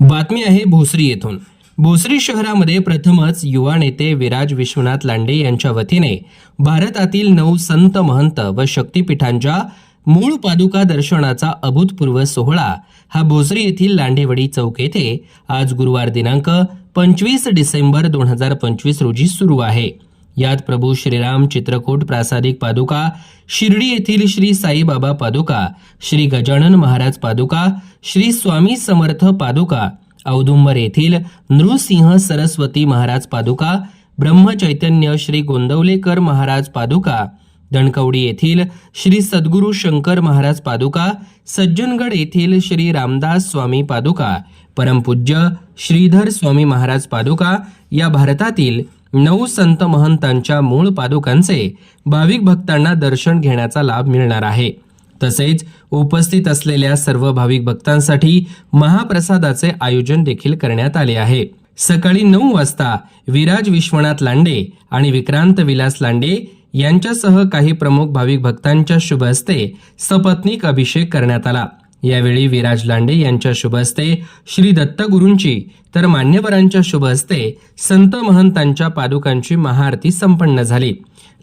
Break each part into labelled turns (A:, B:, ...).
A: बातमी आहे भोसरी येथून. भोसरी शहरामध्ये प्रथमच युवा नेते विराज विश्वनाथ लांडे यांच्या वतीने भारतातील नऊ संत महंत व शक्तिपीठांच्या मूळ पादुका दर्शनाचा अभूतपूर्व सोहळा हा भोसरी येथील लांडेवडी चौक येथे आज गुरुवार दिनांक पंचवीस डिसेंबर दोन हजार पंचवीस रोजी सुरू आहे. यात प्रभू श्रीराम चित्रकूट प्रासादिक पादुका शिर्डी येथील श्री साईबाबा पादुका श्री गजानन महाराज पादुका श्री स्वामी समर्थ पादुका औदुंबर येथील नृसिंह सरस्वती महाराज पादुका ब्रह्मचैतन्य श्री गोंदवलेकर महाराज पादुका दणकवडी येथील श्री सद्गुरू शंकर महाराज पादुका सज्जनगड येथील श्री रामदास स्वामी पादुका परमपूज्य श्रीधर स्वामी महाराज पादुका या भारतातील नऊ संत महंतांच्या मूळ पादुकांचे भाविक भक्तांना दर्शन घेण्याचा लाभ मिळणार आहे. तसेच उपस्थित असलेल्या सर्व भाविक भक्तांसाठी महाप्रसादाचे आयोजन देखील करण्यात आले आहे. सकाळी नऊ वाजता विराज विश्वनाथ लांडे आणि विक्रांत विलास लांडे यांच्यासह काही प्रमुख भाविक भक्तांच्या शुभ हस्ते सपत्नीक अभिषेक करण्यात आला. यावेळी विराज लांडे यांच्या शुभ हस्ते श्री दत्तगुरूंची तर मान्यवरांच्या शुभ हस्ते संत महंतांच्या पादुकांची महाआरती संपन्न झाली.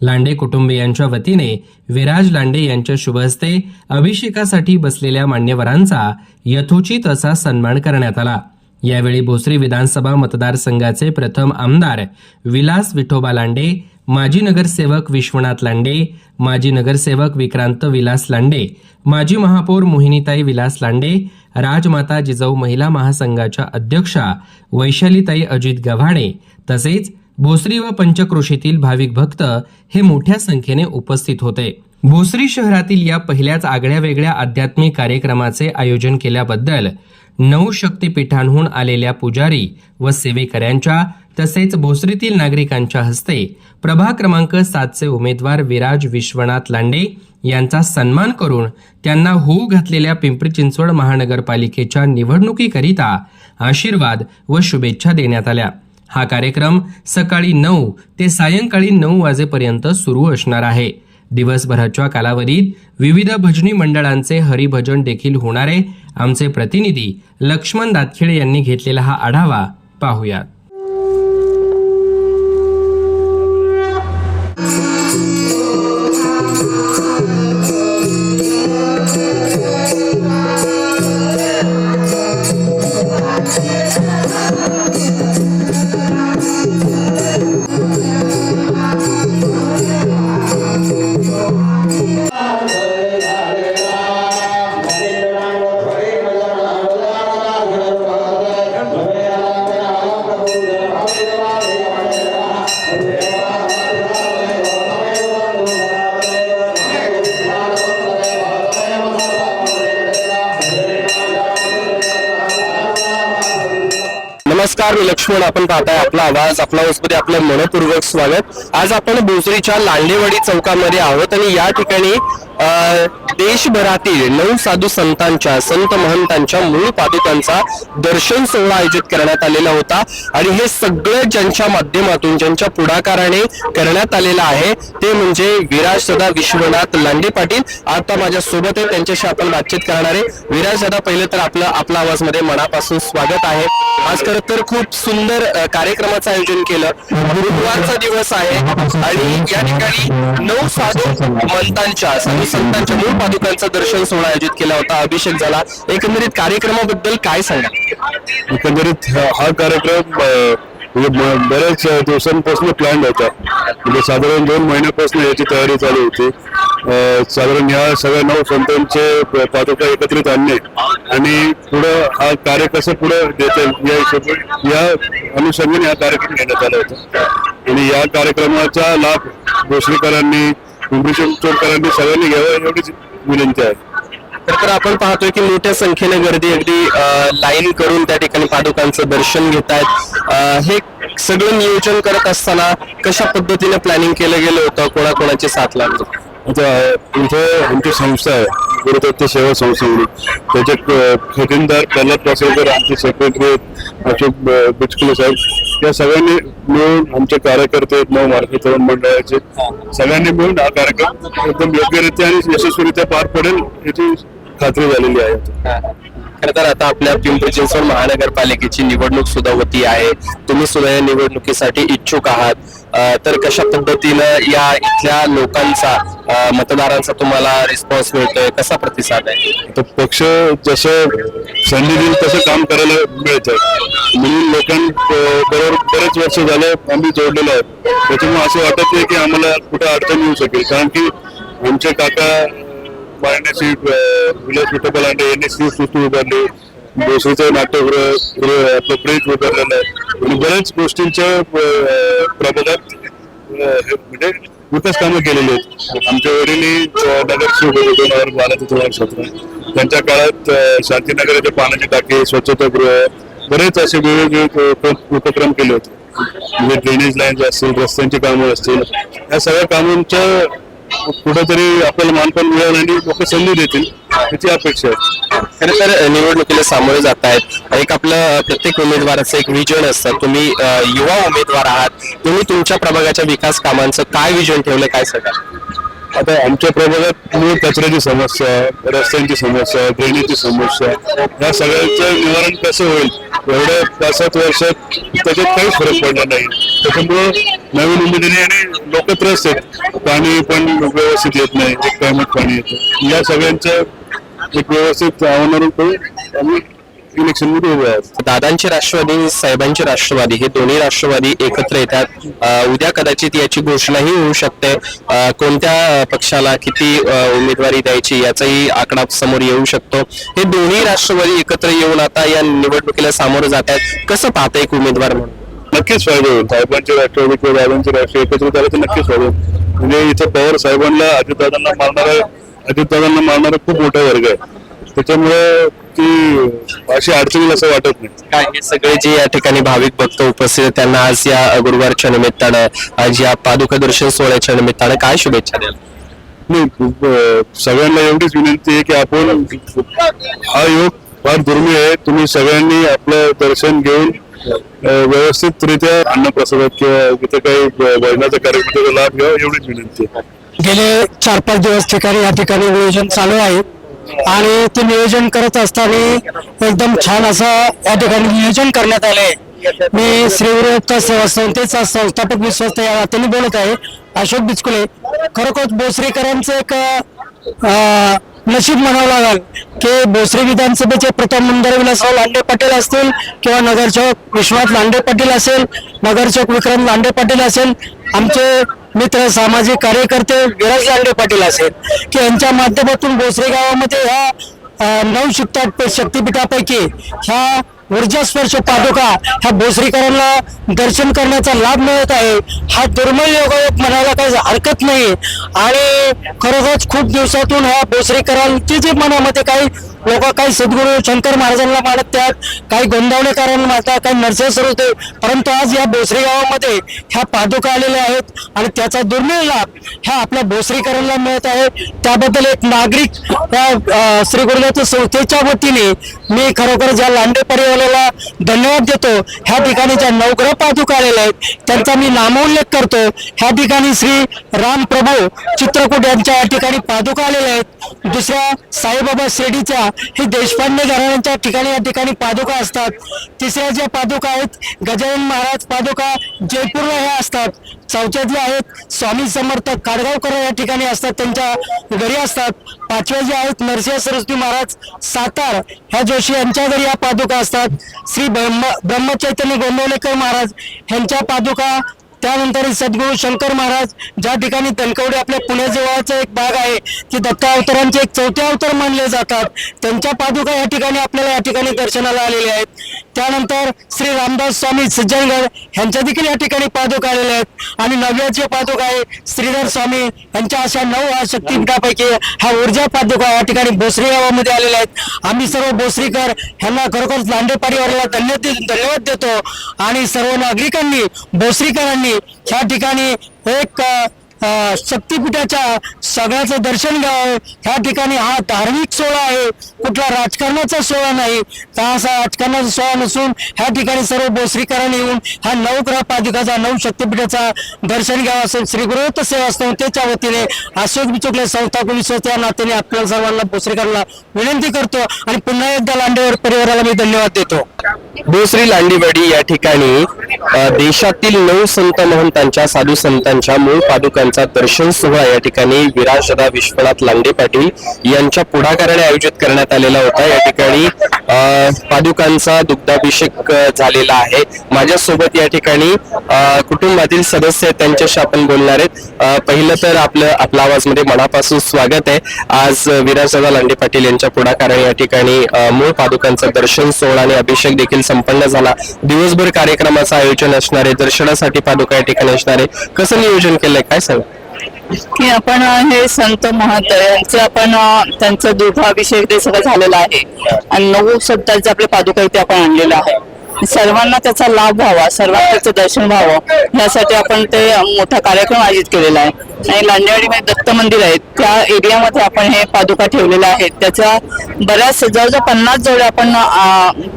A: लांडे कुटुंबियांच्या वतीने विराज लांडे यांच्या शुभ हस्ते अभिषेकासाठी बसलेल्या मान्यवरांचा यथोचित असा सन्मान करण्यात आला. यावेळी भोसरी विधानसभा मतदारसंघाचे प्रथम आमदार विलास विठोबा लांडे माजी नगरसेवक विश्वनाथ लांडे माजी नगरसेवक विक्रांत विलास लांडे माजी महापौर मोहिनीताई विलास लांडे राजमाता जिजाऊ महिला महासंघाच्या अध्यक्षा वैशालीताई अजित गव्हाणे तसेच भोसरी व पंचक्रोशीतील भाविक भक्त हे मोठ्या संख्येने उपस्थित होते. भोसरी शहरातील या पहिल्याच आगळ्या वेगळ्या आध्यात्मिक कार्यक्रमाचे आयोजन केल्याबद्दल नऊ शक्तीपीठांहून आलेल्या पुजारी व सेवेकऱ्यांच्या तसेच भोसरीतील नागरिकांच्या हस्ते प्रभा क्रमांक सातचे उमेदवार विराज विश्वनाथ लांडे यांचा सन्मान करून त्यांना होऊ घातलेल्या पिंपरी चिंचवड महानगरपालिकेच्या निवडणुकीकरिता आशीर्वाद व शुभेच्छा देण्यात आल्या. हा कार्यक्रम सकाळी नऊ ते सायंकाळी नऊ वाजेपर्यंत सुरू असणार आहे. दिवसभराच्या कालावधीत विविध भजनी मंडळांचे हरिभजन देखील होणारे आमचे प्रतिनिधी लक्ष्मण दातखिळे यांनी घेतलेला हा आढावा पाहूयात.
B: नमस्कार मी लक्ष्मण. आपण पाहताय आपला आवाज आपला मध्ये आपलं मनपूर्वक स्वागत. आज आपण भोसरीच्या लांडेवाडी चौकामध्ये आहोत आणि या ठिकाणी देशभरातील नऊ साधू संतांच्या संत महंतांच्या मूळ पादुकांचा दर्शन सोहळा आयोजित करण्यात आलेला होता. आणि हे सगळं ज्यांच्या माध्यमातून ज्यांच्या पुढाकाराने करण्यात आलेलं आहे ते म्हणजे विराज सदा विश्वनाथ लांडे पाटील. आता माझ्या सोबत आहे त्यांच्याशी आपण बातचीत करणार आहे. विराज दादा पहिले तर आपलं आपला आवाजमध्ये मनापासून स्वागत आहे. आज खरं तर खूप सुंदर कार्यक्रमाचं आयोजन केलं. गुरुवारचा दिवस आहे. आणि या ठिकाणी नऊ साधू महंतांच्या संतांच्या मूळ पादुकांचा दर्शन सोहळा आयोजित केला होता. अभिषेक झाला. एकंदरीत कार्यक्रमाबद्दल काय सांगा
C: एकंदरीत हा हा कार्यक्रम म्हणजे ब- बऱ्याच दिवसांपासून प्लॅन होता. म्हणजे साधारण दोन महिन्यापासून याची तयारी चालू होती. साधारण या सगळ्या नऊ संतांचे प- पादुका एकत्रित आणणे आणि पुढं हा कार्य कसं पुढं देता येईल या हिशोबाने या अनुषंगाने हा कार्यक्रम घेण्यात आला होता. आणि या कार्यक्रमाचा लाभ भोसरीकरांनी पिंपरी चिंचवडकरांनी सगळ्यांनी घ्यावा एवढीच विनंती आहे.
B: तर तर आपण पाहतोय की मोठ्या संख्येने गर्दी अगदी लाईन करून त्या ठिकाणी पादुकांचं दर्शन घेत आहेत. हे सगळं नियोजन करत असताना कशा पद्धतीने प्लॅनिंग केलं गेलं होतं? कोणाकोणाची साथ लागली?
C: आता इथे आमची संस्था आहे गुरुदत्त सेवा संस्था त्याचे खजिनदार प्रल्हाद पासळकर आमचे सेक्रेटरी अशोक बिचकुले साहेब या सगळ्यांनी मिळून आमचे कार्यकर्ते नऊ मार्ग तरुण मंडळाचे. सगळ्यांनी मिळून हा कार्यक्रम एकदम योग्यरित्या आणि यशस्वीरित्या पार पडेल याची खात्री झालेली आहे.
B: खरं तर आता आपल्या पिंपरी चिंचवड महानगरपालिकेची निवडणूक सुद्धा होती आहे. तुम्ही सुद्धा या निवडणुकीसाठी इच्छुक आहात. तर कशा पद्धतीनं या इथल्या लोकांचा मतदारांचा तुम्हाला रिस्पॉन्स मिळतोय? कसा प्रतिसाद आहे?
C: तर पक्ष जसं संधी देईल तसं काम करायला मिळतं म्हणून लोकांबरोबर बरेच वर्ष झालं आम्ही जोडलेलो आहोत. त्याच्यामुळे असं वाटत नाही की आम्हाला कुठं अडचण येऊ शकेल. कारण की आमचे काका मारण्याची विलास विठोबा लांडे यांनी श्री सृष्टी उभारली भोसरीचं नाट्यगृह आपलं फ्रीज उभारलेलं आहे. आणि बऱ्याच गोष्टींच्या अं, प्रबोधात अं, हे म्हणजे विकास कामं केलेली आहेत. आमच्या वडिलांनी अं, नगरसेवक होते दोन हजार बारा ते दोन हजार सतरा त्यांच्या काळात अं, शांतीनगराच्या पाण्याची टाकी स्वच्छतागृह बरेच असे वेगवेगळे उप- उपक्रम केले होते. म्हणजे ड्रेनेज लाईन्स असतील रस्त्यांची कामं असतील या सगळ्या कामांच्या कुठेतरी आपल्याला मानपण मिळेल आणि लोक संधी देतील याची अपेक्षा आहे.
B: खरं तर निवडणुकीला सामोरे जात आहेत. एक आपलं प्रत्येक उमेदवाराचं एक विजन असतं. तुम्ही अं, युवा उमेदवार आहात. तुम्ही तुमच्या प्रभागाच्या विकास कामांचं काय विजन ठेवलं काय सगळं
C: आता आमच्या प्रभागात मूळ कचऱ्याची समस्या रस्त्यांची समस्या ड्रेनेजची समस्या या सगळ्यांचं निवारण कसं होईल? एवढ्या पाच सात वर्षात त्याच्यात काहीच फरक पडला नाही. त्याच्यामुळं नवीन उमेदवारी आणि लोक त्रस्त आहेत. पाणी पण व्यवस्थित येत नाही. एक टायमात पाणी येतं. या सगळ्यांचं एक व्यवस्थित आव्हानावर करून आम्ही इलेक्शनमध्ये उभे आहोत.
B: दादांची राष्ट्रवादी साहेबांची राष्ट्रवादी हे दोन्ही राष्ट्रवादी एकत्र येतात. उद्या कदाचित याची घोषणाही होऊ शकते. कोणत्या पक्षाला किती उमेदवारी द्यायची याचाही आकडा समोर येऊ शकतो. हे दोन्ही राष्ट्रवादी एकत्र येऊन आता या निवडणुकीला सामोरं जात आहेत. कसं पाहता एक उमेदवार म्हणून?
C: नक्कीच फायदा होईल. साहेबांचे राष्ट्रवादी किंवा दादांचे राष्ट्रीय एकत्रित आले तर नक्कीच फायदा होईल. म्हणजे इथं पवार साहेबांना अजितदादांना मारणारा अजितदादांना मारणारा खूप मोठा वर्ग आहे. त्याच्यामुळे ती अशी अडचणी असं वाटत नाही.
B: काय हे सगळे जे या ठिकाणी भाविक भक्त उपस्थित आहेत त्यांना आज या गुरुवारच्या निमित्तानं आज या पादुका दर्शन सोहळ्याच्या निमित्तानं काय शुभेच्छा द्याल?
C: नाही अं, सगळ्यांना एवढीच विनंती आहे की आपण हा योग फार दुर्मिळ आहे. तुम्ही सगळ्यांनी आपलं दर्शन घेऊन व्यवस्थितरित्या अन्नप्रसादात किंवा इथे काही भजनाचा कार्यक्रमाचा लाभ घ्यावा एवढीच विनंती आहे.
D: गेले चार पाच दिवस ठिकाणी या ठिकाणी नियोजन चालू आहे. आणि ते नियोजन करत असताना एकदम छान असं या ठिकाणी नियोजन करण्यात आलंय. मी श्रीवृत्त सेवा संस्थेचा संस्थापक विश्वस्त या नात्याने बोलत आहे. अशोक बिचकुले खरोखर बोसरीकरांचं एक नशीब म्हणावं लागेल की भोसरी विधानसभेचे प्रथम आमदार विलासराव लांडे पाटील असतील किंवा नगरसेवक विश्वनाथ लांडे पाटील असेल नगरसेवक विक्रम लांडे पाटील असेल आमचे मित्र सामाजिक कार्यकर्ते विराज लांडे पाटील असेल की यांच्या माध्यमातून भोसरे गावामध्ये ह्या नऊ शक्ता शक्तीपीठापैकी ह्या ऊर्जास्पर्श पादुका ह्या भोसरीकरांना दर्शन करण्याचा लाभ मिळत आहे. हा दुर्मिळ योगायोग म्हणायला काही हरकत नाही. आणि खरोखरच खूप दिवसातून ह्या भोसरीकरांची जी मनामध्ये काही लोक काही सद्गुरू शंकर महाराजांना मानत त्यात काही गोंदावणेकरांना मानतात काही नरसेश्वर होते परंतु आज या भोसरी गावामध्ये ह्या पादुका आलेल्या आहेत आणि त्याचा दुर्मिळ लाभ ह्या आपल्या भोसरीकरांना मिळत आहे. त्याबद्दल एक नागरिक त्या श्री गुरुदत्त संस्थेच्या वतीने मी खरोखर ज्या लांडे परिवाराला धन्यवाद देतो ह्या ठिकाणी ज्या नवग्रह पादुका आलेल्या आहेत त्यांचा मी नामोल्लेख करतो. ह्या ठिकाणी श्री राम प्रभू चित्रकूट यांच्या या ठिकाणी पादुका आलेल्या आहेत. दुसऱ्या साईबाबा शिर्डीच्या हे देशपांडे घराण्यांच्या ठिकाणी या ठिकाणी पादुका असतात. तिसऱ्या ज्या पादुका आहेत गजानन महाराज पादुका जयपूरला ह्या असतात. चौथ्यातल्या आहेत स्वामी समर्थ काडगावकर या ठिकाणी असतात त्यांच्या घरी असतात. पाचव्या ज्या आहेत नरसिंह सरस्वती महाराज सातार ह्या जोशी यांच्या घरी या पादुका असतात. श्री ब्रह्म ब्रह्मचैतन्य गोंदवलेकर महाराज ह्यांच्या पादुका त्यानंतर सद्गुरू शंकर महाराज ज्या ठिकाणी धनकवडे आपल्या पुण्याजवळचा एक भाग आहे ती दत्ता अवतारांचे एक चौथे अवतार मानले जातात. त्यांच्या पादुका या ठिकाणी आपल्याला या ठिकाणी दर्शनाला आलेल्या आहेत. त्यानंतर श्री रामदास स्वामी सज्जनगड यांच्या देखील या ठिकाणी पादुका आलेल्या आहेत. आणि नव्याचे पादुका आहे श्रीधर स्वामी यांच्या अशा नऊ शक्तीपीठापैकी हा ऊर्जा पादुका या ठिकाणी भोसरी गावामध्ये आलेल्या आहेत. आम्ही सर्व भोसरीकर ह्यांना खरोखर लांडे परिवाराला धन्यवाद धन्यवाद देतो. आणि सर्व नागरिकांनी भोसरीकरांनी ह्या ठिकाणी एक शक्तिपीठाच्या सगळ्याचं दर्शन घ्यावं. ह्या ठिकाणी हा धार्मिक सोहळा आहे. कुठला राजकारणाचा सोहळा नाही. तर हा असा राजकारणाचा सोहळा नसून ह्या ठिकाणी सर्व बोसरीकरांनी येऊन हा नवग्रह पादुकाचा नऊ शक्तिपीठाचा दर्शन घ्यावा असं श्री गुरुवत्त सेवा संस्थेच्या वतीने अशोक बिचोकले संस्था कुणी या नात्याने आपल्या सर्वांना बोसरीकरांना विनंती करतो आणि पुन्हा एकदा लांडेवर परिवाराला मी धन्यवाद देतो.
B: बोसरी लांडीवाडी या ठिकाणी देशातील नऊ संत महंतांच्या साधू संतांच्या मूळ पादुकांचा दर्शन सोहळा या ठिकाणी विराजदा विश्वनाथ लांडे पाटील यांच्या पुढाकाराने आयोजित करण्यात आलेला होता. या ठिकाणी पादुकांचा दुग्धाभिषेक झालेला आहे. माझ्यासोबत या ठिकाणी कुटुंबातील सदस्य आहेत. त्यांच्याशी आपण बोलणार आहेत. पहिलं तर आपलं आपल्या आवाजमध्ये मनापासून स्वागत आहे. आज विराजदा लांडे पाटील यांच्या पुढाकाराने या ठिकाणी मूळ पादुकांचा दर्शन सोहळा आणि अभिषेक देखील संपन्न झाला. दिवसभर कार्यक्रमाचा आयोजन असणार आहे दर्शनासाठी पादुका या ठिकाणी असणार आहे कसं नियोजन केलंय काय सांग?
E: की आपण हे संत महंत यांचं आपण त्यांचं दुधाभिषेक ते सगळं झालेलं आहे आणि नऊ शब्दाचे आपले पादुका इथे आपण आणलेलं आहे. सर्वांना त्याचा लाभ व्हावा सर्वांना त्याचं दर्शन व्हावं. यासाठी आपण ते मोठा कार्यक्रम आयोजित केलेला आहे. आणि लांडेवाडीमध्ये दत्त मंदिर आहे त्या एरियामध्ये आपण हे पादुका ठेवलेल्या आहेत. त्याच्या बऱ्याच जवळजवळ पन्नास जोड्या आपण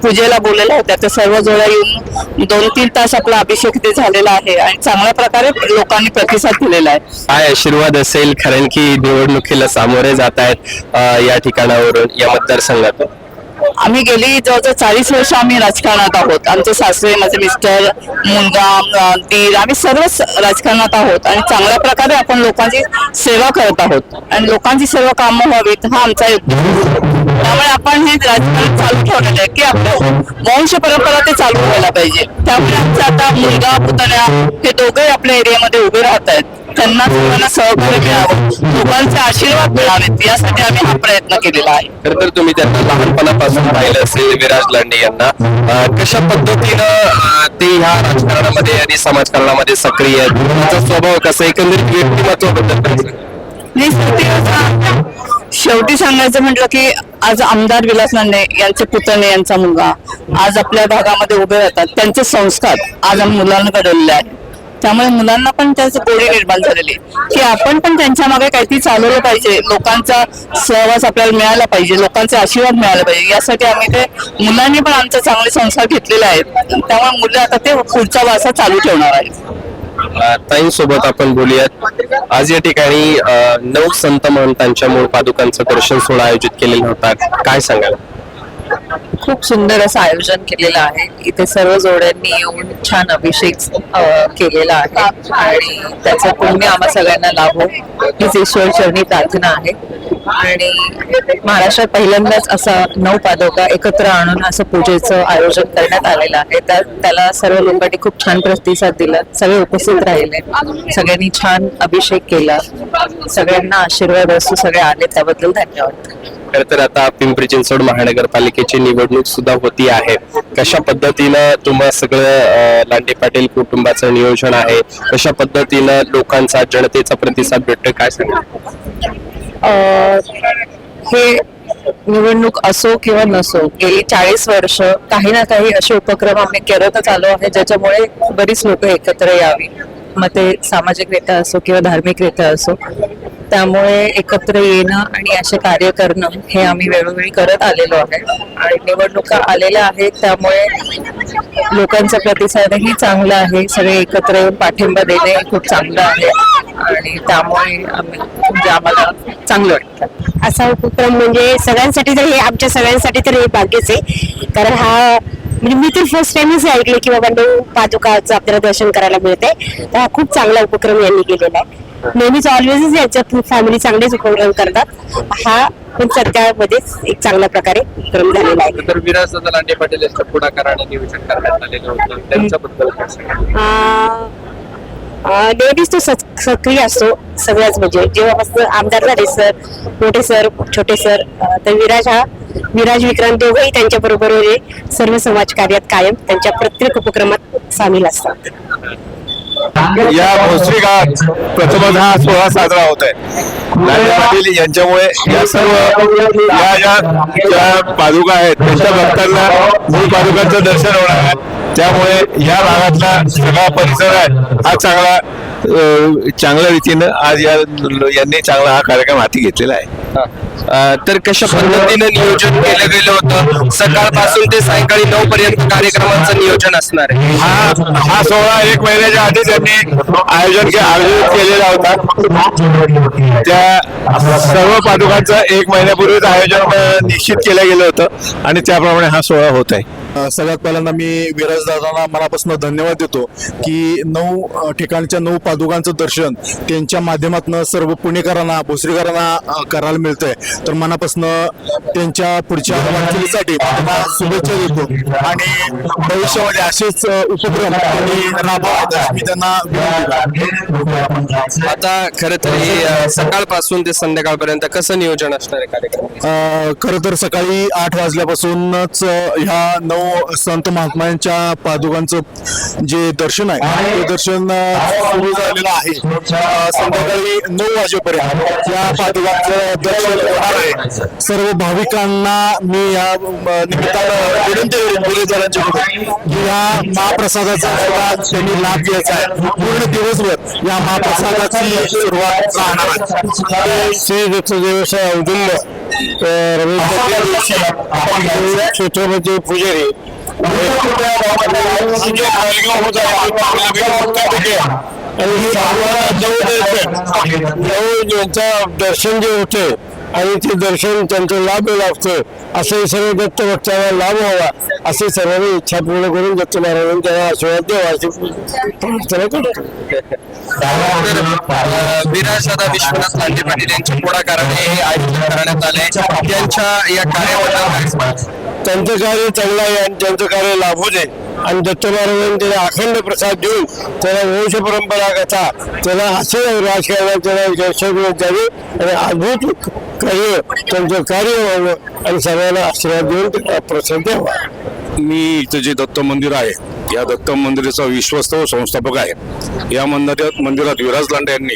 E: पूजेला बोललेल्या होत्या त्या सर्व जोड्या येऊन दोन तीन तास आपला अभिषेक ते झालेला आहे. आणि चांगल्या प्रकारे लोकांनी प्रतिसाद दिलेला आहे.
B: काय आशीर्वाद असेल? कारण की निवडणुकीला सामोरे जात आहेत या ठिकाणावरून या मतदारसंघातून.
E: आम्ही गेली जवळजवळ चाळीस वर्ष आम्ही राजकारणात आहोत. आमचे सासरे माझे मिस्टर मुलगा दीर आम्ही सर्वच राजकारणात आहोत आणि चांगल्या प्रकारे आपण लोकांची सेवा करत आहोत. आणि लोकांची सर्व कामं व्हावीत हा आमचा त्यामुळे आपण हे राजकारण चालू ठेवलेलं आहे की आपलं वंश परंपरा ते चालू व्हायला पाहिजे. त्यामुळे आमचा आता मुलगा पुतण्या हे दोघे आपल्या एरियामध्ये उभे राहत आहेत त्यांना सर्वांना सहकार्य मिळावं लोकांचे आशीर्वाद मिळावेत यासाठी आम्ही हा प्रयत्न केलेला आहे.
B: खर तर तुम्ही त्यांना लहानपणापासून पाहिलं असेल विराज लांडे यांना. अं, कशा पद्धतीनं ते ह्या राजकारणामध्ये आणि समाजकारणामध्ये सक्रिय आहेत? त्यांचा स्वभाव कसा एकंदरीत व्यक्तिमत्वाबद्दल काय सांगाल?
E: नाही सर, ते आता शेवटी सांगायचं म्हटलं की आज आमदार विलास लांडे यांचे पुतणे यांचा मुलगा आज आपल्या भागामध्ये उभे राहतात. त्यांचे संस्कार आज आम्ही मुलांना घडवलेले आहेत. त्यामुळे मुलांना पण त्याची गोडी निर्माण झालेली की आपण पण त्यांच्या मागे काहीतरी चालवलं पाहिजे. लोकांचा सहवास आपल्याला मिळाला पाहिजे. लोकांचे आशीर्वाद मिळाला पाहिजे. यासाठी आम्ही ते मुलांनी पण आमचे चांगले संस्कार घेतलेले आहेत त्यामुळे मुलं आता ते पुढचा वारसा चालू ठेवणार आहेत.
B: ताईंसोबत आपण बोलूयात. आज या ठिकाणी नऊ संत महंतांच्या मूळ पादुकांचं दर्शन सोहळा आयोजित केलेला होता. काय सांगाल?
F: खूप सुंदर असं आयोजन केलेलं आहे. इथे सर्व जोड्यांनी येऊन छान अभिषेक केलेला आहे. आणि त्याचा पुण्य आम्हा सगळ्यांना लाभो. हीच ईश्वर चरणी प्रार्थना आहे. आणि महाराष्ट्रात पहिल्यांदाच असा नऊ पादोका एकत्र आणून असं पूजेचं आयोजन करण्यात आलेलं आहे. त्या त्याला सर्व लोकांनी खूप छान प्रतिसाद दिला. सगळे उपस्थित राहिले. सगळ्यांनी छान अभिषेक केला. सगळ्यांना आशीर्वाद असू सगळे आले त्याबद्दल धन्यवाद.
B: खर तर आता पिंपरी चिंचवड महानगरपालिकेची निवडणूक सुद्धा होती आहे. कशा पद्धतीनं तुम्हा सगळं लांडे पाटील कुटुंबाचं नियोजन आहे? कशा पद्धतीनं लोकांचा जनतेचा प्रतिसाद भेटतोय? काय सांगाल?
F: हे निवडणूक असो किंवा नसो गेली चाळीस वर्ष काही ना काही असे उपक्रम आम्ही करतच आलो आहे ज्याच्यामुळे बरीच लोक एकत्र यावी. मग ते सामाजिकरित्या असो किंवा धार्मिकरित्या असो. त्यामुळे एकत्र येणं आणि असे कार्य करणं हे आम्ही वेळोवेळी करत आलेलो आहे. आणि निवडणुका आलेल्या आहेत त्यामुळे लोकांचा प्रतिसादही चांगला आहे. सगळे एकत्र येऊन पाठिंबा देणे हे खूप चांगलं आहे. आणि त्यामुळे आम्ही म्हणजे आम्हाला चांगलं वाटतं.
G: असा उपक्रम म्हणजे सगळ्यांसाठी तर हे आमच्या सगळ्यांसाठी तर हे भाग्यच आहे. कारण हा म्हणजे मी तर फर्स्ट टाइमच ऐकले की बाबा नऊ पादुकाचं आपल्याला दर्शन करायला मिळते तर हा खूप चांगला उपक्रम यांनी केलेला आहे. नेहमीच ऑलवेज याच्यात फॅमिली चांगलेच उपक्रम करतात. हा पण सध्यामध्येच एक चांगल्या प्रकारे उपक्रम झालेला आहे.
B: तर विराज लांडे पाटील यांच्या पुढाकाराने नियोजन करण्यात आलेलं होतं. त्यांच्याबद्दल काय सांगाल?
G: अं, नेहमीच तो सक- सक्रिय असतो सगळ्याच म्हणजे. जेव्हापासून आमदार झाले सर मोठे सर छोटे सर अं, तर विराज हा विराज विक्रांत दोघंही त्यांच्या बरोबर सर्व समाज कार्यात कायम त्यांच्या प्रत्येक उपक्रमात सामील असतात.
C: या भोसरी गावात प्रथमच हा सोहळा साजरा होत आहे लांडे पाटील यांच्यामुळे या सर्व या ज्या पादुका आहेत त्यांच्या भक्तांना मूळ पादुकांचं दर्शन होणार आहे. त्यामुळे या भागातला सगळा परिसर आहे हा चांगला
H: चांगल्या रीतीनं आज या यांनी चांगला हा कार्यक्रम हाती घेतलेला आहे.
B: तर कशा पद्धतीने नियोजन केलं गेलं होतं? सकाळपासून ते सायंकाळी नऊ पर्यंत कार्यक्रमाचं नियोजन असणार आहे.
H: हा हा सोहळा एक महिन्याच्या आधी त्यांनी आयोजन के- आयोजित केलेला होता. त्या सर्व पादुकांचं एक महिन्यापूर्वीच आयोजन अ, निश्चित केलं गेलं होतं. आणि त्याप्रमाणे हा सोहळा होत आहे.
I: सगळ्यात पहिल्यांदा मी विराज दादांना मनापासून धन्यवाद देतो की नऊ ठिकाणच्या नऊ पादुकांचं दर्शन त्यांच्या माध्यमातून सर्व पुणेकरांना भोसरीकरांना करायला मिळतंय. तर मनापासून त्यांच्या पुढच्या वाटचालीसाठी शुभेच्छा देतो. आणि भविष्यामध्ये असेच उपक्रम मी त्यांना.
B: आता खरं तर हे सकाळपासून ते संध्याकाळपर्यंत कसं नियोजन असणार आहे कार्यक्रम?
I: खरं तर सकाळी आठ वाजल्यापासूनच ह्या नऊ संत महात्म्यांच्या पादुकांचं जे दर्शन आहे ते दर्शन सुरू झालेलं आहे. संध्याकाळी नऊ वाजेपर्यंत या पादुकांचं दर्शन होणार आहे. सर्व भाविकांना मी या निमित्तानं विनंती करेन की या महाप्रसादाचा सुद्धा त्यांनी लाभ घ्यायचा आहे. पूर्ण दिवसभर या महाप्रसादाची सुरुवात राहणार आहे. श्री औदुल्य रमेश छत्रपती पुजारी दर्शन जे होते आणि ते दर्शन त्यांचं लाभ लागतं असे सर्व दत्त भक्तांना लाभ व्हावा असे सर्वांनी इच्छा पूर्ण करून दत्त महाराजांनी त्यांना आशीर्वाद द्यावा अशी प्रार्थना करतो.
B: तर अ, विश्वनाथ लांडे पाटील यांच्या पुढाकाराने हे आयोजन करण्यात आले त्यांच्या या कार्याबद्दल
I: त्यांचं कार्य चांगलं आहे आणि त्यांचं कार्य लाभू दे आणि दत्त महाराजांनी त्याला अखंड प्रसाद देऊन त्याला वंश परंपरा कथा त्याला असे राजकारणात त्याला यशस्वी द्यावे आणि अद्भुत कार्य त्यांचं कार्य व्हावं आणि सगळ्यांना आशीर्वाद देऊन त्याला प्रसाद द्यावा
J: मी इथं जे दत्त मंदिर आहे या दत्त मंदिराचा विश्वस्त व संस्थापक आहे. या मंदिरात मंदिरात विराज लांडे यांनी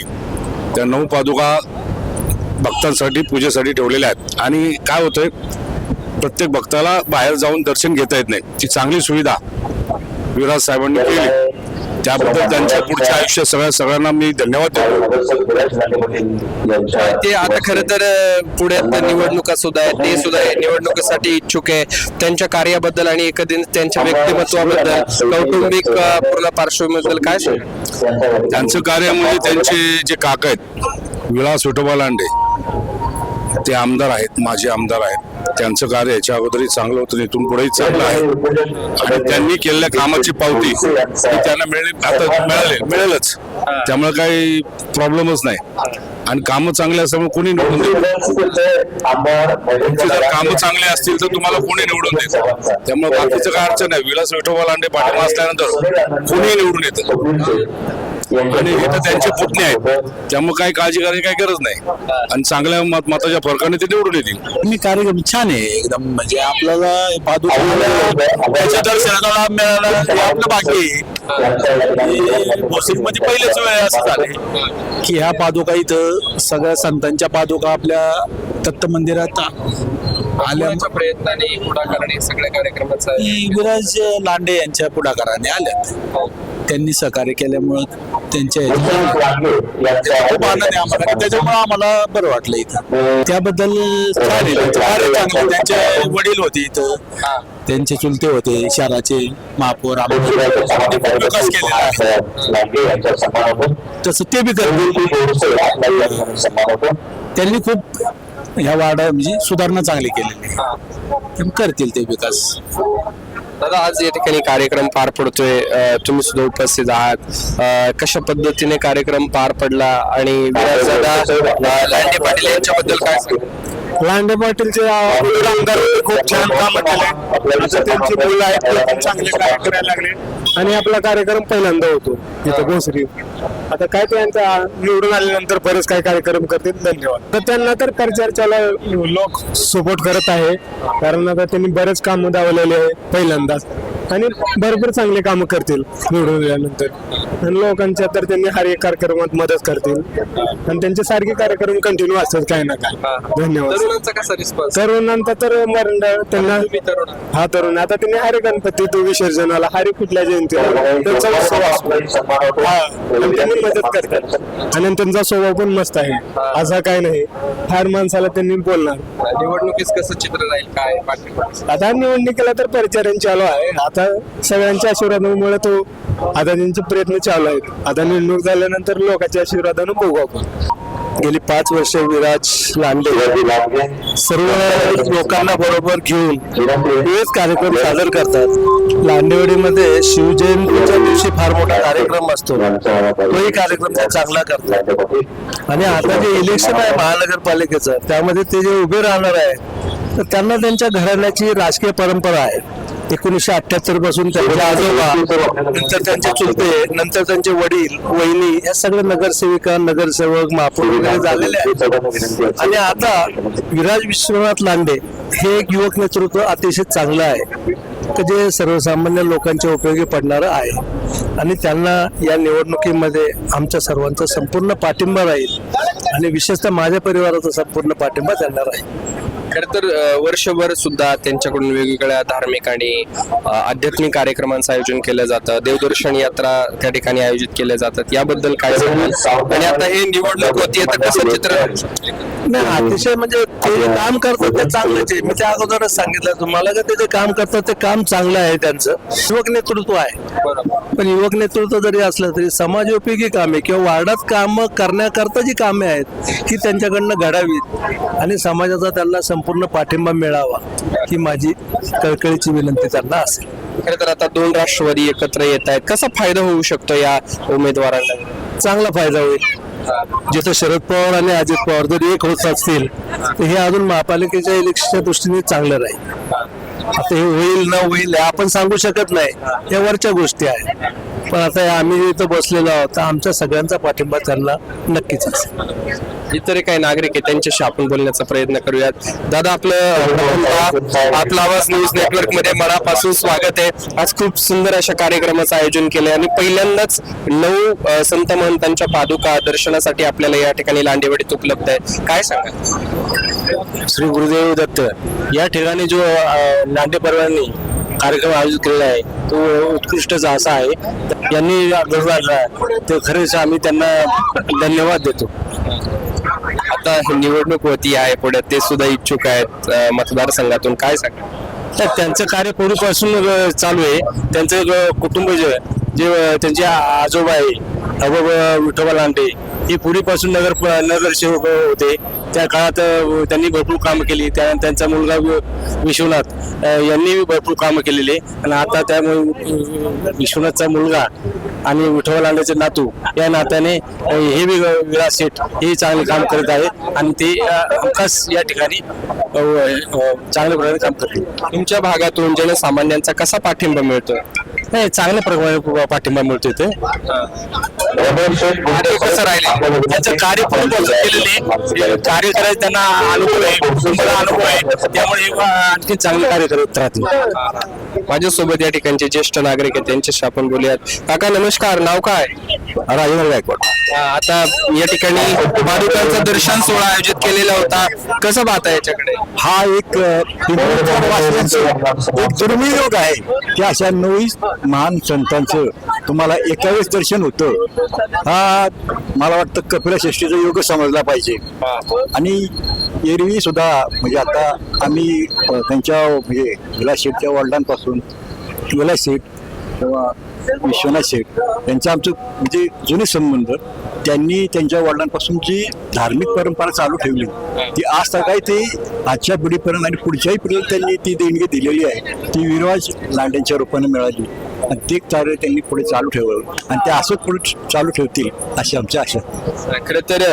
J: त्या नऊ पादुका भक्तांसाठी पूजेसाठी ठेवलेल्या आहेत. आणि काय होतंय प्रत्येक भक्ताला बाहेर जाऊन दर्शन घेता येत नाही. ती चांगली सुविधा विराज साहेबांनी केली. त्याबद्दल त्यांच्या पुढच्या आयुष्यात सगळ्या सगळ्यांना मी धन्यवाद देतो.
B: ते आता खरं तर पुढ्यात निवडणुका सुद्धा आहेत. ते सुद्धा निवडणुकीसाठी इच्छुक आहे. त्यांच्या कार्याबद्दल आणि एकंदरीत त्यांच्या व्यक्तिमत्वाबद्दल कौटुंबिक पूर्ण पार्श्वभूमीबद्दल काय?
J: त्यांचं कार्य म्हणजे त्यांचे जे काका आहेत विलास विठोबा लांडे ते आमदार आहेत माजी आमदार आहेत. त्यांचं कार्य याच्या अगोदरही चांगलं होतं इथून पुढेही चांगलं आहे. आणि त्यांनी केलेल्या कामाची पावती त्यांना मिळणे आता मिळाले मिळेलच. त्यामुळे काही प्रॉब्लेमच नाही. आणि कामं चांगले असल्यामुळे कोणी निवडून देईल जर कामं चांगले असतील तर तुम्हाला कोणी निवडून देईल त्यामुळे बाकीचं काय अडचण नाही. विलास विठोबा लांडे पाठिंबा असल्यानंतर कोणी निवडून येतं आणि हे तर त्यांचे पुतणे आहेत. त्यामुळे काही काळजी करायची काही गरज नाही. आणि चांगल्या मत मताच्या फरकाने ते निवडून येतील.
I: मी कार्यक्रम छान आहे एकदम म्हणजे आपल्याला त्याच्या दर्शनाला मिळाला हे आपलं बाकी भोसरीमध्ये पहिलेच वेळ असं झाले की ह्या पादुका इथं सगळ्या संतांच्या पादुका आपल्या दत्त मंदिरात आल्या.
B: कोणाच्या प्रयत्नाने पुढाकाराने सगळ्या कार्यक्रमाचा
I: विराज लांडे यांच्या पुढाकाराने आल्यात. त्यांनी सहकार्य केल्यामुळं त्यांच्या खूप आनंद आहे आम्हाला. त्याच्यामुळे आम्हाला बरं वाटलं इथं. त्याबद्दल छान आहे त्यांचं चांगलं वडील होते इथं. त्यांचे चुलते होते शहराचे महापौर. विकास केलेला आहे. तसं ते बी करतील. त्यांनी खूप ह्या वाडा म्हणजे सुधारणा चांगली केलेली आहे. करतील ते विकास.
B: दादा आज या ठिकाणी कार्यक्रम पार पडतोय. तुम्ही सुद्धा उपस्थित आहात. कशा पद्धतीने कार्यक्रम पार पडला आणि विराजदादा अ, लांडे पाटील यांच्याबद्दल काय
I: लांडे पाटीलचे अगोदर आमदार खूप छान काम केले. आता त्यांची मुलं आहेत ते पण चांगले कार्य करायला लागले. आणि आपला कार्यक्रम पहिल्यांदा होतो इथं भोसरी. आता काय त्यांचा निवडून आल्यानंतर बरेच काही कार्यक्रम करतील. धन्यवाद. तर त्यांना तर परिचर्चाला लोक सपोर्ट करत आहे. कारण आता त्यांनी बरेच कामं दावलेले आहे पहिल्यांदाच. आणि भरपूर चांगले कामं करतील निवडून आल्यानंतर.
K: आणि लोकांच्या तर त्यांनी हर एक कार्यक्रमात मदत करतील. आणि त्यांचे सारखे कार्यक्रम कंटिन्यू असतात काही ना काय धन्यवाद.
B: तरुणांचा कसा रिस्पॉन्स
K: तरुणांतर तर मरण त्यांना हा तरुण. आता त्यांनी हरे गणपती तो विसर्जनाला हरे कुठल्या जयंतीला? त्यांचा उत्सव असतो हा. आणि त्यांनी मदत करतात. आणि त्यांचा स्वभाव पण मस्त आहे. असा काय नाही. फार माणसाला त्यांनी बोलणार.
B: निवडणुकीस कसं चित्र राहील? काय
K: आता निवडणुकीला तर परिचारण चालू आहे. आता सगळ्यांच्या आशीर्वादामुळे तो आता त्यांचे प्रयत्न चालू आहेत. आता निवडणूक झाल्यानंतर लोकांच्या आशीर्वादानं बघू आपण.
L: गेली पाच वर्ष विराज लांडे. सर्व लोकांना बरोबर घेऊन विविध कार्यक्रम सादर करतात. लांडेवाडीमध्ये शिवजयंतीच्या दिवशी फार मोठा कार्यक्रम असतो. तोही कार्यक्रम ते चांगला करतात. आणि आता जे इलेक्शन आहे महानगरपालिकेचं त्यामध्ये ते जे उभे राहणार आहे तर त्यांना त्यांच्या घराण्याची राजकीय परंपरा आहे. एकोणीसशे अठ्याहत्तरपासून त्यांच्या आजोबा नंतर त्यांचे चुलते नंतर त्यांचे वडील वहिनी या सगळे नगरसेविका नगरसेवक महापौर वगैरे झालेले आहेत. आणि आता विराज विश्वनाथ लांडे हे एक युवक नेतृत्व अतिशय चांगलं आहे. की जे सर्वसामान्य लोकांच्या उपयोगी पडणारं आहे. आणि त्यांना या निवडणुकीमध्ये आमच्या सर्वांचा संपूर्ण पाठिंबा राहील. आणि विशेषतः माझ्या परिवाराचा संपूर्ण पाठिंबा त्यांना राहील.
B: खर तर वर्षभर सुद्धा त्यांच्याकडून वेगवेगळ्या धार्मिक आणि आध्यात्मिक कार्यक्रमांचं आयोजन केलं जातं. देवदर्शन यात्रा त्या ठिकाणी आयोजित केल्या जातात. याबद्दल काय आणि आता हे निवडणूक होती तर कसं चित्र
L: अतिशय म्हणजे ते काम करतात ते चांगलंच आहे. मी त्या अगोदरच सांगितलं तुम्हाला का ते जे काम करतात ते काम चांगलं आहे त्यांचं. युवक नेतृत्व आहे. पण युवक नेतृत्व जरी असलं तरी समाजोपयोगी कामे किंवा वार्डात काम करण्याकरता जी कामे आहेत ही त्यांच्याकडनं घडावीत. आणि समाजाचा त्यांना संपूर्ण पाठिंबा मिळावा ही माझी कळकळीची विनंती त्यांना असेल.
B: खरं तर आता दोन राष्ट्रवादी एकत्र येत आहेत. कसा फायदा होऊ शकतो या उमेदवारांना?
L: चांगला फायदा होईल. जिथं शरद पवार आणि अजित पवार जर एक होत असतील तर हे अजून महापालिकेच्या इलेक्शनच्या दृष्टीने चांगलं राहील. आता हे होईल न होईल हे आपण सांगू शकत नाही. या वरच्या गोष्टी आहेत. पण आता आम्ही इथं बसलेलो आहोत. तर आमच्या सगळ्यांचा पाठिंबा त्यांना नक्कीच असेल.
B: इतर काही नागरिक आहेत त्यांच्याशी आपण बोलण्याचा प्रयत्न करूयात. दादा आपलं आपला आवाज न्यूज नेटवर्कमध्ये मनापासून स्वागत आहे. आज खूप सुंदर अशा कार्यक्रमाचं आयोजन केलंय आणि पहिल्यांदाच नऊ संत महंतांच्या पादुका दर्शनासाठी आपल्याला या ठिकाणी लांडेवाडीत उपलब्ध आहे काय सांगा
L: श्री गुरुदेव दत्त या ठिकाणी जो लांडे परवांनी कार्यक्रम आयोजित केलेला आहे. तो उत्कृष्टच असा आहे. यांनी घडवला ते खरेच आम्ही त्यांना धन्यवाद देतो.
B: आता ही निवडणूक होती आहे. पुढे ते सुद्धा इच्छुक आहेत मतदारसंघातून. काय सांगा?
L: तर त्यांचं कार्य पूर्वीपासून चालू आहे. त्यांचं कुटुंब जे जे त्यांचे आजोबा आहे अबब विठोबा लांडे हे पूर्वीपासून नगर नगरसेवक होते. त्या काळात त्यांनी भरपूर कामं केली. त्या त्यांचा मुलगा वि- विश्वनाथ यांनी भरपूर कामं केलेले. आणि आता त्या विश्वनाथचा मुलगा आणि विठोबा लांडेचे नातू या नात्याने हे बी विलास शेठ हे चांगले काम करत आहे. आणि ते खास हमखास या ठिकाणी चांगल्या प्रकारे काम करते
B: तुमच्या भागातून जनसामान्यांचा कसा पाठिंबा मिळतो
L: नाही चांगल्या प्रकारे पाठिंबा मिळतो इथे.
B: कार्य कसं राहिले?
L: त्यांचं कार्य पूर्णपासून केलेले कार्य करायचं त्यांना अनुभव आहे. अनुभव आहे. त्यामुळे आणखी चांगले कार्य करत राहतील.
B: माझ्यासोबत या ठिकाणचे ज्येष्ठ नागरिक आहेत त्यांच्याशी आपण बोलूयात. काका नमस्कार. नाव काय?
L: राजेंद्र गायकवाड.
B: हा, आता या ठिकाणी पादुकांचं दर्शन सोहळा आयोजित केलेला होता. कसं पाहता याच्याकडे?
L: हा एक अ, एक दुर्मिळ योग आहे. की अशा नऊ महान संतांचं तुम्हाला एकावेळेस दर्शन होतं. हा मला वाटतं कपिला षष्टीचा योग समजला पाहिजे. आणि एरवी सुद्धा म्हणजे आता आम्ही त्यांच्या म्हणजे विलास शेठच्या वडिलांपासून विलास शेठ किंवा विश्वनाथ शेठ यांचं आमचं म्हणजे जुने संबंध त्यांनी त्यांच्या वडिलांपासून जी धार्मिक परंपरा चालू ठेवली ती आज काय ते आजच्या पिढीपर्यंत आणि पुढच्याही पिढीला त्यांनी ती देणगी दिलेली आहे. ती विरवाज लांड्यांच्या रूपाने मिळाली. आणि ते कार्य त्यांनी पुढे चालू ठेवलं. आणि ते असंच पुढे चालू ठेवतील अशी आमची आशा.
B: खरं तर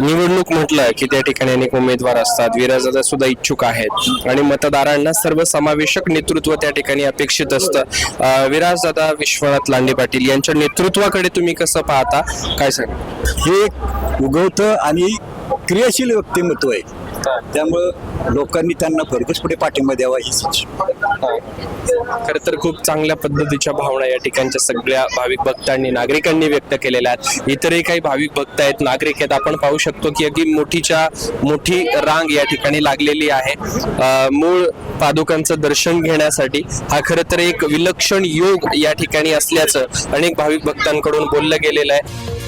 B: निवडणूक म्हटलं की त्या ठिकाणी अनेक उमेदवार असतात. विराजादा सुद्धा इच्छुक आहेत. आणि मतदारांना सर्वसमावेशक नेतृत्व त्या ठिकाणी अपेक्षित असतं. विराजदादा विश्वनाथ लांडे पाटील यांच्या नेतृत्वाकडे तुम्ही कसं पाहता? काय सांगा
L: हे उगवतं आणि क्रियाशील व्यक्तिमत्व आहे.
H: त्यामुळं लोकांनी त्यांना भरघोसपणे पाठिंबा द्यावा हीच
B: खर तर खूप चांगल्या पद्धतीच्या भावना या ठिकाणच्या सगळ्या भाविक भक्तांनी नागरिकांनी व्यक्त केलेल्या आहेत. इतरही काही भाविक भक्त आहेत नागरिक आहेत. आपण पाहू शकतो की अगदी मोठीच्या मोठी रांग या ठिकाणी लागलेली आहे. मूळ पादुकांचं दर्शन घेण्यासाठी हा खरं तर एक विलक्षण योग या ठिकाणी असल्याचं अनेक भाविक भक्तांकडून बोललं गेलेलं आहे.